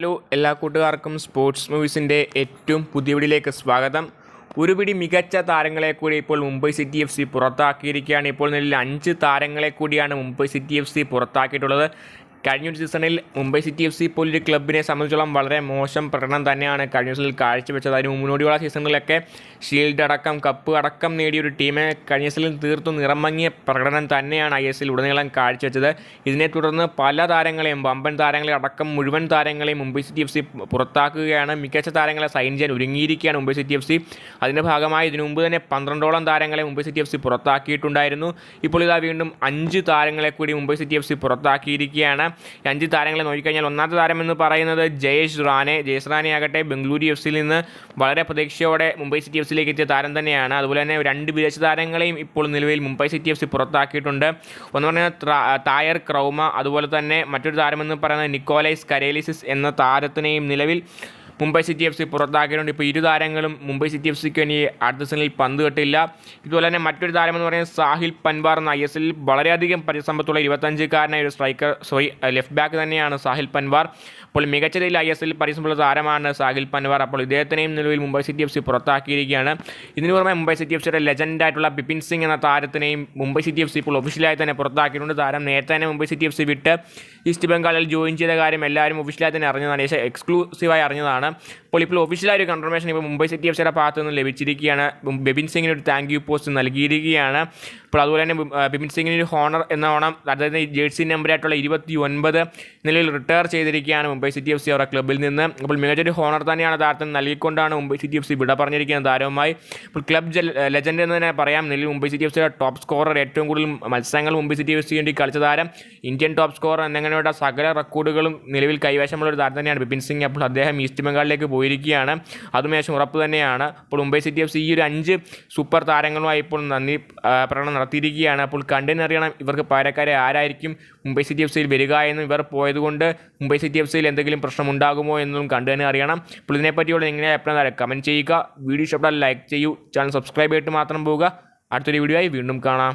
Hello എല്ലാ കൂട്ടുകാർക്കും sports മൂവീസിന്റെ ഏറ്റവും പുതിയ വീഡിയോയിലേക്ക് സ്വാഗതം. ഒരുപിടി മികച്ച താരങ്ങളെ കൂടി ഇപ്പോൾ മുംബൈ സിറ്റി എഫ് സി പുറത്താക്കിയിരിക്കുകയാണ്. ഇപ്പോൾ നിലയിൽ അഞ്ച് താരങ്ങളെ കൂടിയാണ് മുംബൈ സിറ്റി എഫ് സി പുറത്താക്കിയിട്ടുള്ളത്. കഴിഞ്ഞ ഒരു സീസണിൽ മുംബൈ സിറ്റി എഫ് സി പോലൊരു ക്ലബിനെ സംബന്ധിച്ചോളം വളരെ മോശം പ്രകടനം തന്നെയാണ് കഴിഞ്ഞ സീസണിൽ കാഴ്ചവെച്ചത്. അതിന് മുന്നോടിയുള്ള സീസണുകളിലൊക്കെ ഷീൽഡ് അടക്കം കപ്പ് അടക്കം നേടിയ ഒരു ടീമെ കഴിഞ്ഞ സീസണിൽ തീർത്തും നിറമങ്ങിയ പ്രകടനം തന്നെയാണ് ഐ എസ് എൽ ഉടനീളം കാഴ്ചവെച്ചത്. ഇതിനെ തുടർന്ന് പല താരങ്ങളെയും വമ്പൻ താരങ്ങളെ അടക്കം മുഴുവൻ താരങ്ങളെയും മുംബൈ സിറ്റി എഫ് സി പുറത്താക്കുകയാണ്. മികച്ച താരങ്ങളെ സൈൻ ചെയ്യാൻ ഒരുങ്ങിയിരിക്കുകയാണ് മുംബൈ സിറ്റി എഫ് സി. അതിന്റെ ഭാഗമായി ഇതിനു മുമ്പ് തന്നെ പന്ത്രണ്ടോളം താരങ്ങളെ മുംബൈ സിറ്റി എഫ് സി പുറത്താക്കിയിട്ടുണ്ടായിരുന്നു. ഇപ്പോൾ ഇതാ വീണ്ടും അഞ്ച് താരങ്ങളെ കൂടി മുംബൈ സിറ്റി എഫ് സി പുറത്താക്കിയിരിക്കുകയാണ്. ഈ അഞ്ച് താരങ്ങളെ നോക്കിക്കഴിഞ്ഞാൽ ഒന്നാമത്തെ താരം എന്ന് പറയുന്നത് ജയേഷ് റാനെ. ജയേഷ് റാനെ ആകട്ടെ ബംഗളൂരു എഫ് സിയിൽ നിന്ന് വളരെ പ്രതീക്ഷയോടെ മുംബൈ സിറ്റി എഫ് സിയിലേക്ക് എത്തിയ താരം തന്നെയാണ്. അതുപോലെ തന്നെ രണ്ട് വിദേശ താരങ്ങളെയും ഇപ്പോൾ നിലവിൽ മുംബൈ സിറ്റി എഫ് സി പുറത്താക്കിയിട്ടുണ്ട്. ഒന്ന് ത്ര- തായർ ക്രൗമ അതുപോലെ തന്നെ മറ്റൊരു താരമെന്ന് പറയുന്നത് നിക്കോലൈസ് കരേലിസിസ് എന്ന താരത്തിനെയും നിലവിൽ മുംബൈ സിറ്റി എഫ് സി പുറത്താക്കിയിട്ടുണ്ട്. ഇപ്പോൾ ഇരു താരങ്ങളും മുംബൈ സിറ്റി എഫ് സിക്ക് വേണ്ടി അടുത്ത സീസണിൽ പന്ത് കെട്ടില്ല. ഇതുപോലെ തന്നെ മറ്റൊരു താരമെന്ന് പറയുന്നത് സാഹിൽ പൻവാർ എന്ന ഐ എസ് എല്ലിൽ വളരെയധികം പരിസമ്പത്തുള്ള ഇരുപത്തഞ്ചുകാരനായ ഒരു സ്ട്രൈക്കർ സോറി ലെഫ്റ്റ് ബാക്ക് തന്നെയാണ് സാഹിൽ പൻവാർ. അപ്പോൾ മികച്ച രീതിയിൽ ഐ എസ് എല്ലിൽ പരിസമ്പുള്ള താരമാണ് സാഹിൽ പൻവാർ. അപ്പോൾ ഇദ്ദേഹത്തിനെയും നിലവിൽ മുംബൈ സിറ്റി എഫ് സി പുറത്താക്കിയിരിക്കുകയാണ്. ഇതിനു പുറമെ മുംബൈ സിറ്റി എഫ് സിയുടെ ലെജൻഡായിട്ടുള്ള ബിപിൻ സിംഗ് എന്ന താരത്തിനെയും മുംബൈ സിറ്റി എഫ് സി ഇപ്പോൾ ഒഫീഷ്യലായി തന്നെ പുറത്താക്കിയിട്ടുണ്ട്. താരം നേരത്തെ തന്നെ മുംബൈ സിറ്റി എഫ് സി വിട്ട് ഈസ്റ്റ് ബംഗാളിൽ ജോയിൻ ചെയ്ത കാര്യം എല്ലാവരും ഒഫീഷ്യലായി തന്നെ അറിഞ്ഞതാണ്. ഏകദേശം എക്സ്ക്ലൂസീവായി അറിഞ്ഞതാണ്. അപ്പോൾ ഇപ്പോൾ ഒഫീഷ്യലായ ഒരു കൺഫർമേഷൻ ഇപ്പോൾ മുംബൈ സിറ്റി എഫ് സിയുടെ ഭാഗത്തു നിന്ന് ലഭിച്ചിരിക്കുകയാണ്. ബെബിൻ സിംഗിന് ഒരു താങ്ക് യു പോസ്റ്റ് നൽകിയിരിക്കുകയാണ്. അപ്പോൾ അതുപോലെ തന്നെ ബിപിൻ സിംഗിന് ഒരു ഹോണർ എന്നോണം അതായത് ഈ ജേഴ്സി നമ്പറായിട്ടുള്ള ഇരുപത്തി ഒൻപത് നിലയിൽ റിട്ടയർ ചെയ്തിരിക്കുകയാണ് മുംബൈ സിറ്റി എഫ് സി അവരുടെ ക്ലബിൽ നിന്ന്. അപ്പോൾ മികച്ചൊരു ഹോണർ തന്നെയാണ് താരത്തിന് നൽകിക്കൊണ്ടാണ് മുംബൈ സിറ്റി എഫ് സി വിട പറഞ്ഞിരിക്കുന്നത് താരവുമായി. ഇപ്പോൾ ക്ലബ് ലെജൻഡ് എന്ന് തന്നെ പറയാം. നിലവിൽ മുംബൈ സിറ്റി എഫ് സിയുടെ ടോപ്പ് സ്കോറർ ഏറ്റവും കൂടുതൽ മത്സരങ്ങൾ മുംബൈ സിറ്റി എഫ് സി വേണ്ടി കളിച്ച താരം. ഇന്ത്യൻ ടോപ്പ് സ്കോറർ എന്നിങ്ങനെയുള്ള സകല റെക്കോർഡുകളും നിലവിൽ കൈവശമുള്ള ഒരു താരം തന്നെയാണ് ബിപിൻ സിംഗ്. അപ്പോൾ അദ്ദേഹം ഈസ്റ്റ് ബംഗാളിലേക്ക് പോയിരിക്കുകയാണ്. അതും ഏകദേശം ഉറപ്പ് തന്നെയാണ്. അപ്പോൾ മുംബൈ സിറ്റി എഫ് സി ഈ ഒരു അഞ്ച് സൂപ്പർ താരങ്ങളുമായി ഇപ്പോൾ നന്ദി പ്രകടനം നടത്തിയിരിക്കുകയാണ്. അപ്പോൾ കണ്ടെന്നറിയണം ഇവർക്ക് പാലക്കാരെ ആരായിരിക്കും മുംബൈ സിറ്റി എഫ് സിയിൽ വരിക എന്നും ഇവർ പോയതുകൊണ്ട് മുംബൈ സിറ്റി എഫ് സിയിൽ എന്തെങ്കിലും പ്രശ്നമുണ്ടാകുമോ എന്നും കണ്ടു തന്നെ അറിയണം. അപ്പോൾ ഇതിനെപ്പറ്റിയുള്ള നിങ്ങളുടെ അഭിപ്രായം കമന്റ് ചെയ്യുക. വീഡിയോ ഇഷ്ടപ്പെട്ടാൽ ലൈക്ക് ചെയ്യൂ. ചാനൽ സബ്സ്ക്രൈബ് ചെയ്തിട്ട് മാത്രം പോവുക. അടുത്തൊരു വീഡിയോ ആയി വീണ്ടും കാണാം.